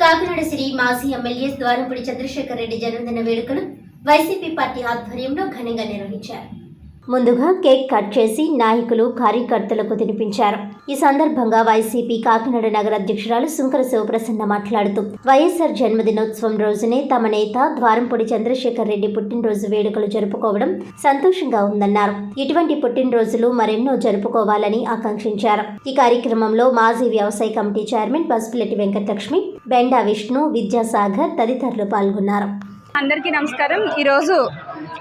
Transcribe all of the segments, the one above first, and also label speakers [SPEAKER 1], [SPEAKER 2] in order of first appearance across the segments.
[SPEAKER 1] కాకినాడ శ్రీ మాజీ ఎమ్మెల్యే ద్వారంపూడి చంద్రశేఖర్ రెడ్డి జన్మదిన వేడుకలు వైసీపీ పార్టీ ఆధ్వర్యంలో ఘనంగా నిర్వహించారు. ముందుగా కేక్ కట్ చేసి నాయకులు కార్యకర్తలకు తినిపించారు. ఈ సందర్భంగా వైసీపీ కాకినాడ నగర అధ్యక్షురాలు సుంకర శివప్రసన్న మాట్లాడుతూ వైఎస్ఆర్ జన్మదినోత్సవం రోజునే తమ నేత ద్వారంపూడి చంద్రశేఖర్ రెడ్డి పుట్టినరోజు వేడుకలు జరుపుకోవడం సంతోషంగా ఉందన్నారు. ఇటువంటి పుట్టినరోజులు మరెన్నో జరుపుకోవాలని ఆకాంక్షించారు. ఈ కార్యక్రమంలో మాజీ వ్యవసాయ కమిటీ చైర్మన్ బస్పులెట్టి వెంకటలక్ష్మి బెండా విష్ణు విద్యాసాగర్ తదితరులు పాల్గొన్నారు.
[SPEAKER 2] అందరికీ నమస్కారం. ఈరోజు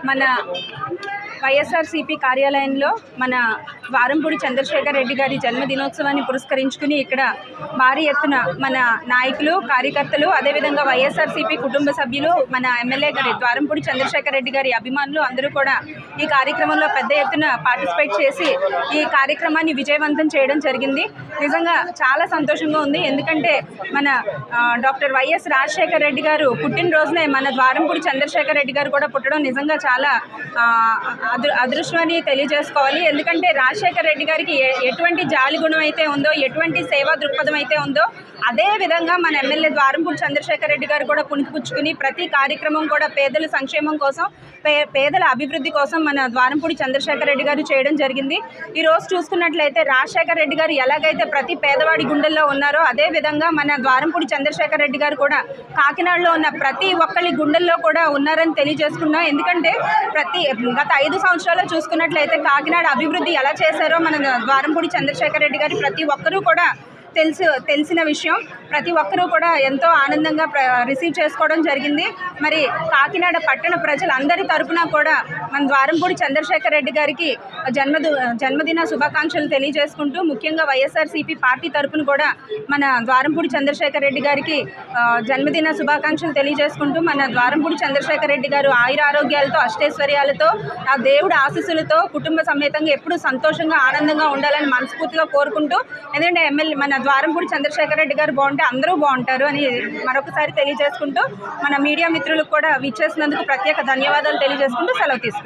[SPEAKER 2] మన వైఎస్ఆర్సీపీ కార్యాలయంలో మన వారంపూడి చంద్రశేఖర్ రెడ్డి గారి జన్మదినోత్సవాన్ని పురస్కరించుకుని ఇక్కడ భారీ ఎత్తున మన నాయకులు కార్యకర్తలు అదేవిధంగా వైఎస్ఆర్సీపీ కుటుంబ సభ్యులు మన ఎమ్మెల్యే గారి ద్వారంపూడి చంద్రశేఖర్ రెడ్డి గారి అభిమానులు అందరూ కూడా ఈ కార్యక్రమంలో పెద్ద ఎత్తున పార్టిసిపేట్ చేసి ఈ కార్యక్రమాన్ని విజయవంతం చేయడం జరిగింది. నిజంగా చాలా సంతోషంగా ఉంది. ఎందుకంటే మన డాక్టర్ వైఎస్ రాజశేఖర్ రెడ్డి గారు పుట్టినరోజునే మన ద్వారంపూడి చంద్రశేఖర్ రెడ్డి గారు కూడా పుట్టడం నిజంగా చాలా అదృ అదృష్టమని తెలియజేసుకోవాలి. ఎందుకంటే రాజశేఖర్ రెడ్డి గారికి ఎటువంటి జాలి గుణం అయితే ఉందో ఎటువంటి సేవా దృక్పథం అయితే ఉందో అదే విధంగా మన ఎమ్మెల్యే ద్వారంపూడి చంద్రశేఖర్ రెడ్డి గారు కూడా పుణికిపుచ్చుకుని ప్రతి కార్యక్రమం కూడా పేదల సంక్షేమం కోసం పేదల అభివృద్ధి కోసం మన ద్వారంపూడి చంద్రశేఖర్ రెడ్డి గారు చేయడం జరిగింది. ఈరోజు చూసుకున్నట్లయితే రాజశేఖర్ రెడ్డి గారు ఎలాగైతే ప్రతి పేదవాడి గుండెల్లో ఉన్నారో అదే విధంగా మన ద్వారంపూడి చంద్రశేఖర్ రెడ్డి గారు కూడా కాకినాడలో ఉన్న ప్రతి ఒక్కరి గుండెల్లో కూడా ఉన్నారని తెలియజేసుకున్నాం. ఎందుకంటే ప్రతి గత ఐదు సంవత్సరాల్లో చూసుకున్నట్లయితే కాకినాడ అభివృద్ధి ఎలా చేశారో మన ద్వారంపూడి చంద్రశేఖర్ రెడ్డి గారు ప్రతి ఒక్కరూ కూడా తెలుసు తెలిసిన విషయం. ప్రతి ఒక్కరూ కూడా ఎంతో ఆనందంగా ప్ర రిసీవ్ చేసుకోవడం జరిగింది. మరి కాకినాడ పట్టణ ప్రజలందరి తరపున కూడా మన ద్వారంపూడి చంద్రశేఖర్ రెడ్డి గారికి జన్మదు జన్మదిన శుభాకాంక్షలు తెలియజేసుకుంటూ ముఖ్యంగా వైఎస్ఆర్సీపీ పార్టీ తరపున కూడా మన ద్వారంపూడి చంద్రశేఖర్ రెడ్డి గారికి జన్మదిన శుభాకాంక్షలు తెలియజేసుకుంటూ మన ద్వారంపూడి చంద్రశేఖర్ రెడ్డి గారు ఆయుర ఆరోగ్యాలతో అష్టైశ్వర్యాలతో ఆ దేవుడి ఆశీస్సులతో కుటుంబ సమేతంగా ఎప్పుడూ సంతోషంగా ఆనందంగా ఉండాలని మనస్ఫూర్తిగా కోరుకుంటూ ఎందుకంటే ఎమ్మెల్యే మన ద్వారంపూడి చంద్రశేఖర్ రెడ్డి గారు బాగుంటే అందరూ బాగుంటారు అని మరొకసారి తెలియజేసుకుంటూ మన మీడియా మిత్రులకు కూడా విచ్చేసినందుకు ప్రత్యేక ధన్యవాదాలు తెలియజేసుకుంటూ సెలవు తీసుకుంటాం